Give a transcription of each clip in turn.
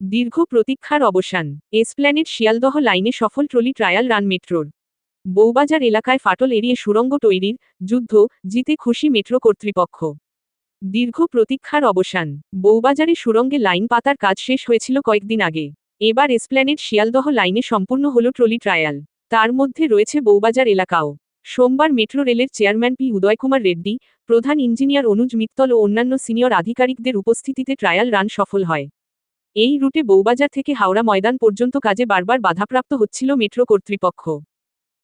দীর্ঘ প্রতীক্ষার অবসান। এসপ্ল্যানেড শিয়ালদহ লাইনে সফল ট্রলি ট্রায়াল রান মেট্রোর। বৌবাজার এলাকায় ফাটল এড়িয়ে সুড়ঙ্গ তৈরির যুদ্ধ জিতে খুশি মেট্রো কর্তৃপক্ষ। দীর্ঘ প্রতীক্ষার অবসান। বৌবাজারে সুড়ঙ্গে লাইন পাতার কাজ শেষ হয়েছিল কয়েকদিন আগে। এবার এসপ্ল্যানেড শিয়ালদহ লাইনে সম্পূর্ণ হল ট্রলি ট্রায়াল। তার মধ্যে রয়েছে বৌবাজার এলাকাও। সোমবার মেট্রো রেলের চেয়ারম্যান পি. উদয়কুমার রেড্ডি, প্রধান ইঞ্জিনিয়ার অনুজ মিত্তল ও অন্যান্য সিনিয়র আধিকারিকদের উপস্থিতিতে ট্রায়াল রান সফল হয়। এই রুটে বৌবাজার থেকে হাওড়া ময়দান পর্যন্ত কাজে বারবার বাধাপ্রাপ্ত হচ্ছিল মেট্রো কর্তৃপক্ষ।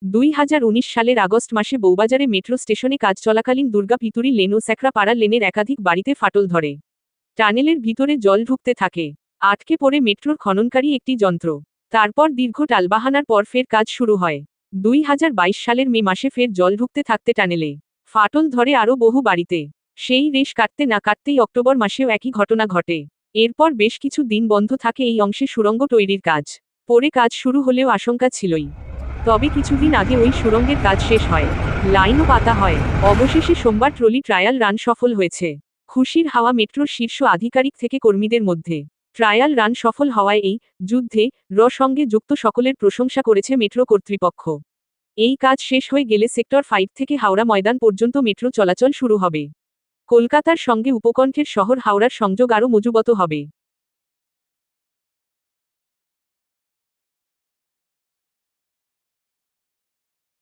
দুই হাজার উনিশ সালের আগস্ট মাসে বৌবাজারে মেট্রো স্টেশনে কাজ চলাকালীন দুর্গা পিতুরি লেন ও স্যাকরাপাড়া লেনের একাধিক বাড়িতে ফাটল ধরে। টানেলের ভিতরে জল ঢুকতে থাকে। আটকে পড়ে মেট্রোর খননকারী একটি যন্ত্র। তারপর দীর্ঘ টালবাহানার পর ফের কাজ শুরু হয়। দুই হাজার বাইশ সালের মে মাসে ফের জল ঢুকতে থাকতে টানেলে। ফাটল ধরে আরও বহু বাড়িতে। সেই রেশ কাটতে না কাটতেই অক্টোবর মাসেও একই ঘটনা ঘটে। এরপর বেশ কিছু দিন বন্ধ থাকে এই অংশে সুড়ঙ্গ তৈরির কাজ। পরে কাজ শুরু হলেও আশঙ্কা ছিলই। তবে কিছুদিন আগে ওই সুড়ঙ্গের কাজ শেষ হয়। লাইনও পাতা হয়। অবশেষে সোমবার ট্রলি ট্রায়াল রান সফল হয়েছে। খুশির হাওয়া মেট্রোর শীর্ষ আধিকারিক থেকে কর্মীদের মধ্যে। ট্রায়াল রান সফল হওয়ায় এই যুদ্ধে র সঙ্গে যুক্ত সকলের প্রশংসা করেছে মেট্রো কর্তৃপক্ষ। এই কাজ শেষ হয়ে গেলে সেক্টর ফাইভ থেকে হাওড়া ময়দান পর্যন্ত মেট্রো চলাচল শুরু হবে। কলকাতার সঙ্গে উপকণ্ঠের শহর হাওড়ার সংযোগ আরও মজুবত হবে।